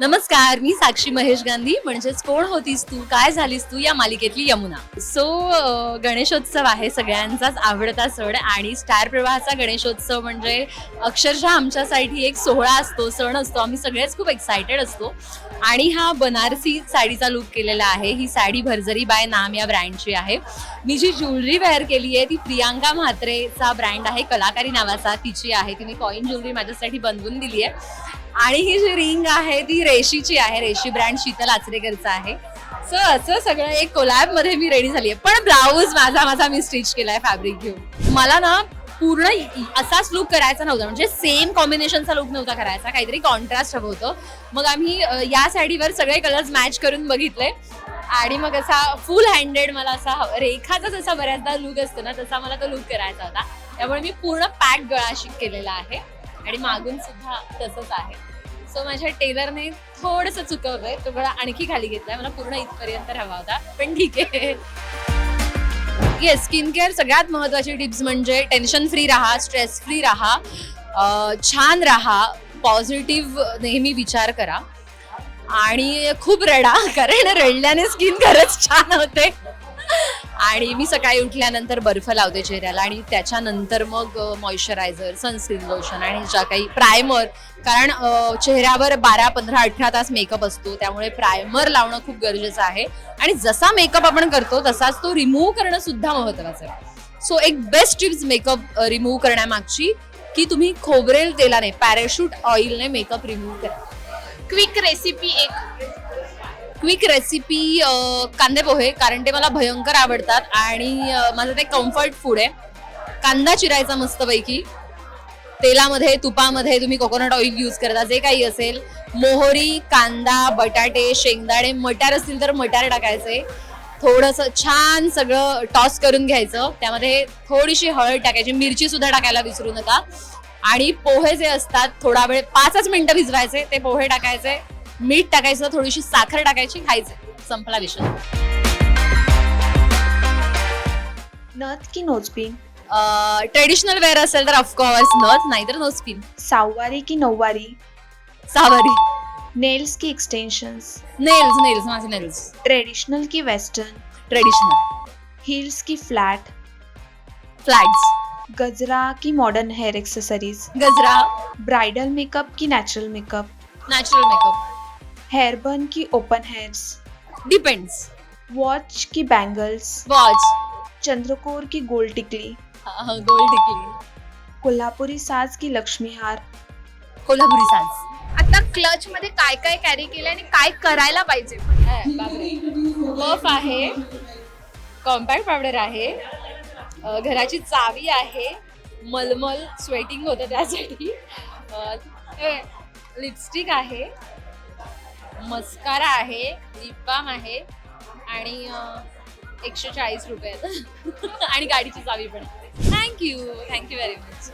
नमस्कार मी साक्षी महेश गांधी. म्हणजेच कोण होतीस तू? काय झालीस तू या मालिकेतली यमुना? सो गणेशोत्सव आहे सगळ्यांचाच आवडता सण आणि स्टार प्रवाहाचा गणेशोत्सव म्हणजे अक्षरशः आमच्यासाठी एक सोहळा असतो सण असतो. आम्ही सगळेच खूप एक्सायटेड असतो. आणि हा बनारसी साडीचा लुक केलेला आहे. ही साडी भरजरी बाय नाम या ब्रँडची आहे. मी जी ज्वेलरी वेअर केली आहे ती प्रियांका म्हात्रेचा ब्रँड आहे. कलाकारी नावाचा तिची आहे. तिने कॉईन ज्वेलरी माझ्यासाठी बनवून दिली आहे. आणि ही जी रिंग आहे ती रेशीची आहे. रेशी ब्रँड शीतल आचरेकरचा आहे. सो असं सगळं एक कोलॅबमध्ये मी रेडी झाली आहे. पण ब्लाऊज माझा माझा मी स्टिच केला आहे फॅब्रिक घेऊन. मला ना पूर्ण असाच लुक करायचा नव्हता. म्हणजे सेम कॉम्बिनेशनचा लुक नव्हता करायचा. काहीतरी कॉन्ट्रास्ट हवं होतं. मग आम्ही या साडीवर सगळे कलर्स मॅच करून बघितले. आणि मग असा फुल हँडेड मला असा रेखाचा जसा बऱ्याचदा लुक असतो ना तसा मला तो लुक करायचा होता. त्यामुळे मी पूर्ण पॅक गळा शिक केलेला आहे. आणि मागून सुद्धा तसंच आहे. सो माझ्या टेलरने थोडस चुकवलंय. तो गळा आणखी खाली घेतलाय. मला पूर्ण इथपर्यंत हवा होता. पण ठीक आहे. येस स्किन केअर सगळ्यात महत्वाची टिप्स म्हणजे टेन्शन फ्री राहा स्ट्रेस फ्री राहा छान राहा पॉझिटिव्ह नेहमी विचार करा. आणि खूप रडा कारण रडल्याने स्किन खरंच छान होते. आणि मी सकाळी उठल्यानंतर बर्फ लावते चेहऱ्याला आणि त्याच्यानंतर मग मॉइश्चरायझर सनस्क्रीन लोशन आणि ज्या काही प्रायमर कारण चेहऱ्यावर बारा पंधरा अठरा तास मेकअप असतो त्यामुळे प्रायमर लावणं खूप गरजेचं आहे. आणि जसा मेकअप आपण करतो तसाच तो रिमूव्ह करणं सुद्धा महत्वाचं आहे. सो एक बेस्ट टिप्स मेकअप रिमूव्ह करण्यामागची की तुम्ही खोबरेल तेलाने पॅराशूट ऑइलने मेकअप रिमूव्ह करा. क्विक रेसिपी एक. क्विक रेसिपी कांदे पोहे कारण ते मला भयंकर आवडतात आणि माझं ते कम्फर्ट फूड आहे. कांदा चिरायचा मस्तपैकी. तेलामध्ये तुपामध्ये तुम्ही कोकोनट ऑइल यूज करता जे काही असेल. मोहरी कांदा बटाटे शेंगदाणे मटार असतील तर मटार टाकायचे. थोडंसं छान सगळं टॉस करून घ्यायचं. त्यामध्ये थोडीशी हळद टाकायची मिरची सुद्धा टाकायला विसरू नका. आणि पोहे जे असतात थोडा वेळ पाचच मिनिटं भिजवायचे ते पोहे टाकायचे. मीठ टाकायचं थोडीशी साखर टाकायची खायचे. संपला विषय. नथ की नोजपिन ट्रेडिशनल वेअर असेल तर ऑफकोर्स नथ नाहीतर नो स्किन सहावारी की नऊवारी? सावरी नेल्स की एक्सटेंशंस नेल्स नेल्स माझे नेल्स ट्रेडिशनल की वेस्टर्न ट्रेडिशनल हील्स की फ्लॅट फ्लॅट्स गजरा की मॉडर्न हेयर एक्सेसरीज गजरा ब्राइडल मेकअप की natural makeup natural makeup hair bun की ओपन हेयर्स डिपेंड्स वॉच की बैंगल्स वॉच चंद्रकोर की गोल्ड टिकली गोल्ड टिकली कोल्हापुरी साज की लक्ष्मी हार कोल्हापुरी साज आता क्लच मध्ये काय काय कॅरी केलं आणि काय करायला पाहिजे? बफ आहे. कॉम्पॅक्ट पावडर आहे. अ, घराची चावी आहे. मलमल स्वेटिंग होतं त्यासाठी. लिपस्टिक आहे. मस्कारा आहे लिप बाम आहे आणि एकशे चाळीस रुपये आणि गाडीची चावी पण थँक्यू थँक्यू व्हेरी मच